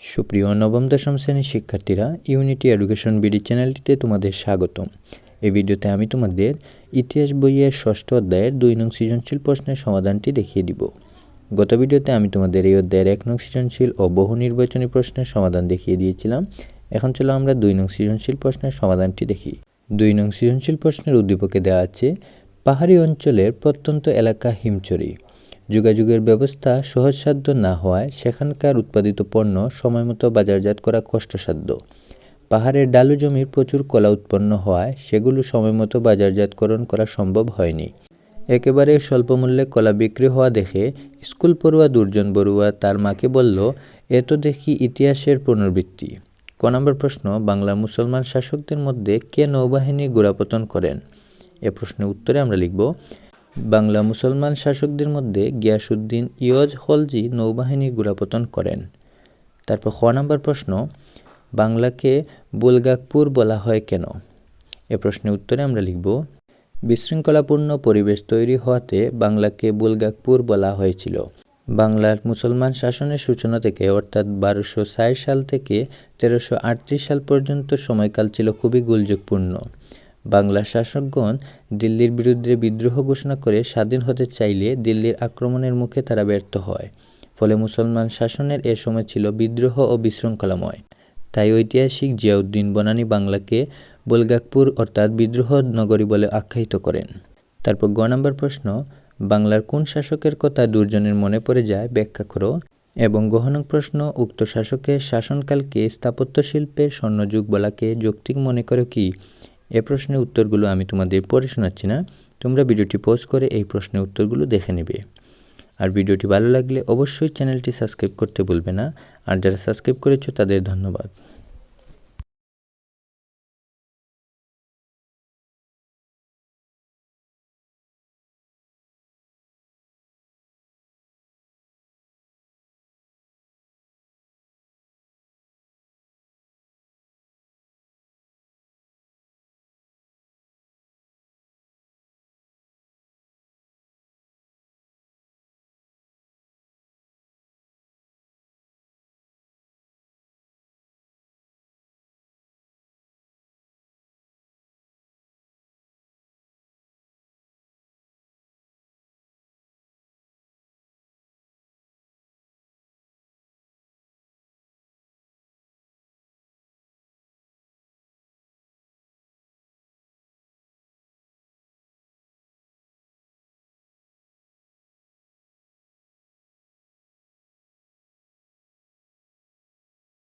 সুপ্রিয় নবম, দশম শ্রেণির শিক্ষার্থীরা ইউনিটি এডুকেশন বিডি চ্যানেলটিতে তোমাদের স্বাগতম। এই ভিডিওতে আমি তোমাদের ইতিহাস বইয়ের ষষ্ঠ অধ্যায়ের দুই নং সৃজনশীল প্রশ্নের সমাধানটি দেখিয়ে দিব। গত ভিডিওতে আমি তোমাদের এই অধ্যায়ের এক নং সৃজনশীল ও বহু নির্বাচনী প্রশ্নের সমাধান দেখিয়ে দিয়েছিলাম। এখন চলো আমরা দুই নং সৃজনশীল প্রশ্নের সমাধানটি দেখি। দুই নং সৃজনশীল প্রশ্নের উদ্দীপকে দেওয়া আছে, পাহাড়ি অঞ্চলের প্রত্যন্ত এলাকা হিমচরি। যোগাযোগের ব্যবস্থা সহজসাধ্য না হওয়ায় সেখানকার উৎপাদিত পণ্য সময়মতো বাজারজাত করা কষ্টসাধ্য। পাহাড়ের ডালু জমির প্রচুর কলা উৎপন্ন হওয়ায় সেগুলো সময়মতো বাজারজাতকরণ করা সম্ভব হয়নি। একেবারে স্বল্প মূল্যে কলা বিক্রি হওয়া দেখে স্কুল পড়ুয়া দুর্জন বড়ুয়া তার মাকে বলল, এ তো দেখি ইতিহাসের পুনরাবৃত্তি। ক নম্বর প্রশ্ন, বাংলা মুসলমান শাসকদের মধ্যে কে নৌবাহিনী গোড়াপতন করেন? এ প্রশ্নের উত্তরে আমরা লিখব বাংলা মুসলমান শাসকদের মধ্যে গিয়াসুদ্দিন ইয়জ হলজি নৌবাহিনীর গোড়াপতন করেন। তারপর খ নম্বর প্রশ্ন, বাংলাকে বুলগাকপুর বলা হয় কেন? এ প্রশ্নের উত্তরে আমরা লিখব, বিশৃঙ্খলাপূর্ণ পরিবেশ তৈরি হওয়াতে বাংলাকে বুলগাকপুর বলা হয়েছিল। বাংলার মুসলমান শাসনের সূচনা থেকে, অর্থাৎ বারোশো সাল থেকে তেরোশো সাল পর্যন্ত সময়কাল ছিল খুবই গুলযোগপূর্ণ। বাংলার শাসকগণ দিল্লির বিরুদ্ধে বিদ্রোহ ঘোষণা করে স্বাধীন হতে চাইলে দিল্লির আক্রমণের মুখে তারা ব্যর্থ হয়। ফলে মুসলমান শাসনের এ সময় ছিল বিদ্রোহ ও বিশৃঙ্খলাময়। তাই ঐতিহাসিক জিয়াউদ্দিন বনানী বাংলাকে বলগাকপুর অর্থাৎ বিদ্রোহ নগরী বলে আখ্যায়িত করেন। তারপর গ নম্বর প্রশ্ন, বাংলার কোন শাসকের কথা দুর্জনের মনে পড়ে যায় ব্যাখ্যা করো এবং গহনক প্রশ্ন, উক্ত শাসকের শাসনকালকে স্থাপত্য শিল্পের স্বর্ণযুগ বলাকে যৌক্তিক মনে করো কি? এ প্রশ্নের উত্তরগুলো আমি তোমাদের পরে শোনাচ্ছি না। তোমরা ভিডিওটি পোস্ট করে এই প্রশ্নের উত্তরগুলো দেখে নেবে। আর ভিডিওটি ভালো লাগলে অবশ্যই চ্যানেলটি সাবস্ক্রাইব করতে বলবে না। আর যারা সাবস্ক্রাইব করেছ তাদের ধন্যবাদ।